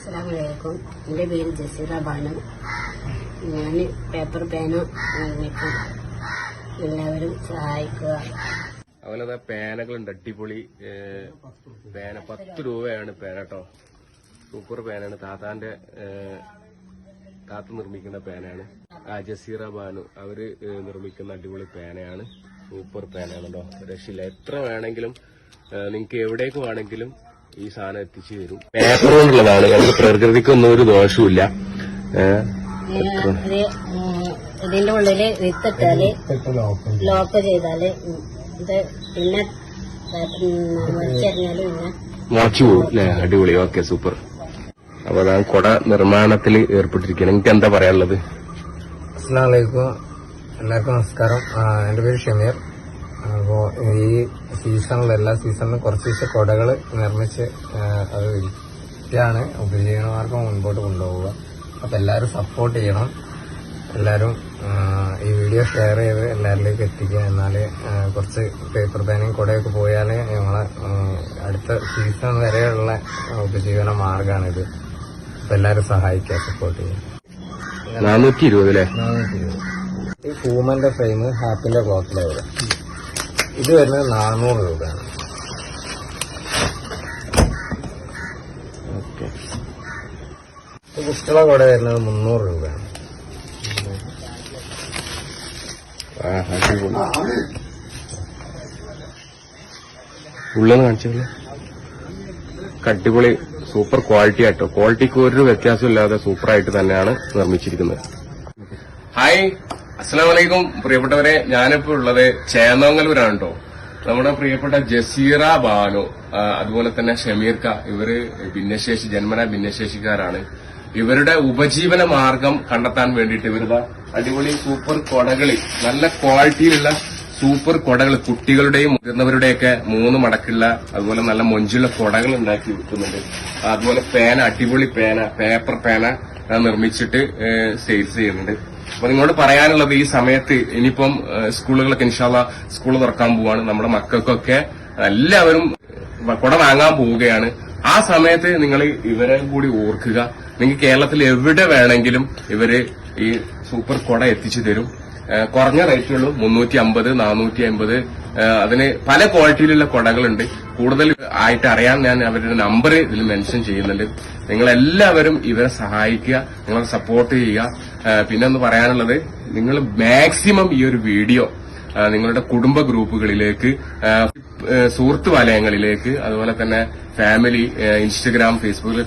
അസ്സലാമലൈക്കും എന്റെ പേര് ജസീറ ബാനു. ഞാൻ പേപ്പർ പേന വാങ്ങിക്കും എല്ലാവരും സഹായിക്കുക. അതുപോലെ അതാ പേനകളുണ്ട് അടിപൊളി പേന. പത്ത് രൂപയാണ് പേന കേട്ടോ സൂപ്പർ പേനാണ്. താത്താന്റെ താത്ത നിർമ്മിക്കുന്ന പേനയാണ് ആ ജസീറ ബാനു. അവർ നിർമ്മിക്കുന്ന അടിപൊളി പേനയാണ്. സൂപ്പർ പേനയാണ് കേട്ടോ രക്ഷയില്ല. എത്ര വേണമെങ്കിലും നിങ്ങൾക്ക് എവിടേക്ക് വേണമെങ്കിലും ഈ സാധനം എത്തിച്ചു തരും. പേപ്പർ കൊണ്ടുള്ളതാണ്. നമുക്ക് പ്രകൃതിക്കൊന്നും ഒരു ദോഷവുമില്ല. ഇതിന്റെ ഉള്ളിൽ വിത്തിട്ടാൽ ലോക്ക് ചെയ്താൽ ഇത് പിന്നെ വലിച്ചെറിഞ്ഞാൽ പിന്നെ മുളച്ചു പോകും അല്ലെ അടിപൊളി. ഓക്കെ സൂപ്പർ അപ്പൊ ഞാൻ കുട നിർമ്മാണത്തിൽ ഏർപ്പെട്ടിരിക്കുന്നത് നിങ്ങൾക്ക് എന്താ പറയാനുള്ളത്? അസ്സാം വലൈക്കും എല്ലാവർക്കും നമസ്കാരം. എന്റെ പേര് ഷമീർ. അപ്പോ ഈ സീസണിൽ എല്ലാ സീസണിലും കുറച്ച് ദിവസം കൊടകൾ നിർമ്മിച്ച് അത് വിൽക്കുകയാണ് ഉപജീവനമാർഗം മുൻപോട്ട് കൊണ്ടുപോവുക. അപ്പോൾ എല്ലാവരും സപ്പോർട്ട് ചെയ്യണം. എല്ലാവരും ഈ വീഡിയോ ഷെയർ ചെയ്ത് എല്ലാവരിലേക്ക് എത്തിക്കുക. എന്നാൽ കുറച്ച് പേപ്പർ പേനയും കൊടയൊക്കെ പോയാൽ ഞങ്ങളെ അടുത്ത സീസൺ വരെയുള്ള ഉപജീവന മാർഗമാണിത് അപ്പോൾ എല്ലാവരും സഹായിക്കുക സപ്പോർട്ട് ചെയ്യുക. നാനൂറ്റി ഇരുപത് അല്ലേ ഈ പൂമന്റെ ഫ്രെയിം ഹാപ്പിന്റെ ക്ലോത്തിലെ വരും. ഇത് വരുന്നത് നാനൂറ് രൂപയാണ്. കുട്ടികളെ കൂടെ വരുന്നത് മുന്നൂറ് രൂപയാണ്. ഉള്ളെന്ന് കാണിച്ചല്ലേ അടിപൊളി സൂപ്പർ ക്വാളിറ്റി ആയിട്ടോ ക്വാളിറ്റിക്ക് ഒരു വ്യത്യാസമില്ലാതെ സൂപ്പറായിട്ട് തന്നെയാണ് നിർമ്മിച്ചിരിക്കുന്നത്. ഹായ്. അസ്സലാം വലൈക്കും പ്രിയപ്പെട്ടവരെ ഞാനിപ്പോ ഉള്ളത് ചേന്നോങ്ങലൂരാണ് കേട്ടോ നമ്മുടെ പ്രിയപ്പെട്ട ജസീറ ബാനു അതുപോലെ തന്നെ ഷമീർക്ക ഇവർ ഭിന്നശേഷി ജന്മന ഭിന്നശേഷിക്കാരാണ്. ഇവരുടെ ഉപജീവന മാർഗം കണ്ടെത്താൻ വേണ്ടിയിട്ട് ഇവരുടെ അടിപൊളി സൂപ്പർ കൊടകളി നല്ല ക്വാളിറ്റിയിലുള്ള സൂപ്പർ കൊടകൾ കുട്ടികളുടെയും മുതിർന്നവരുടെയൊക്കെ മൂന്ന് മടക്കുള്ള അതുപോലെ നല്ല മൊഞ്ചുള്ള കൊടകൾ ഉണ്ടാക്കി വിൽക്കുന്നുണ്ട്. അതുപോലെ പേന അടിപൊളി പേന പേപ്പർ പേന നിർമ്മിച്ചിട്ട് സെയിൽസ് ചെയ്യുന്നുണ്ട്. അപ്പൊ നിങ്ങളോട് പറയാനുള്ളത് ഈ സമയത്ത് ഇനിയിപ്പം സ്കൂളുകളൊക്കെ ഇൻഷാല്ല സ്കൂൾ തുറക്കാൻ പോവാണ്. നമ്മുടെ മക്കൾക്കൊക്കെ എല്ലാവരും കുട വാങ്ങാൻ പോവുകയാണ്. ആ സമയത്ത് നിങ്ങൾ ഇവരെ കൂടി ഓർക്കുക. നിങ്ങൾക്ക് കേരളത്തിൽ എവിടെ വേണമെങ്കിലും ഇവർ ഈ സൂപ്പർ കുട എത്തിച്ചു തരും. കുറഞ്ഞ റേറ്റുള്ളൂ മുന്നൂറ്റി അമ്പത് നാനൂറ്റി അമ്പത് അതിന് പല ക്വാളിറ്റിയിലുള്ള കുടകളുണ്ട്. കൂടുതൽ ആയിട്ട് അറിയാൻ ഞാൻ അവരുടെ നമ്പർ ഇതിൽ മെൻഷൻ ചെയ്യുന്നുണ്ട്. നിങ്ങൾ എല്ലാവരും ഇവരെ സഹായിക്കുക നിങ്ങളെ സപ്പോർട്ട് ചെയ്യുക. പിന്നെ ഒന്ന് പറയാനുള്ളത് നിങ്ങൾ മാക്സിമം ഈ ഒരു വീഡിയോ നിങ്ങളുടെ കുടുംബ ഗ്രൂപ്പുകളിലേക്ക് സുഹൃത്തു വലയങ്ങളിലേക്ക് അതുപോലെ തന്നെ ഫാമിലി ഇൻസ്റ്റഗ്രാം ഫേസ്ബുക്കിൽ